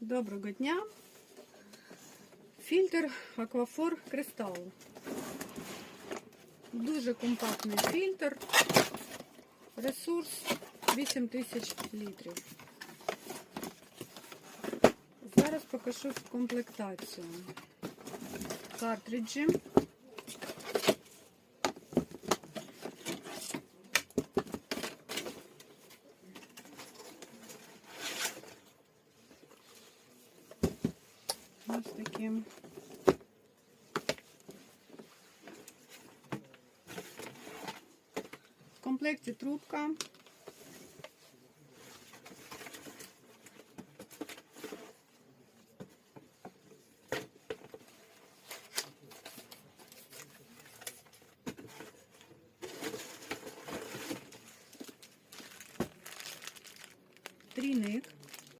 Доброго дня. Фільтр Аквафор Кристал. Дуже компактний фільтр. Ресурс 8000 літрів. Зараз покажу комплектацію. Картриджі. Ось такі. В комплекті трубка. Трійник.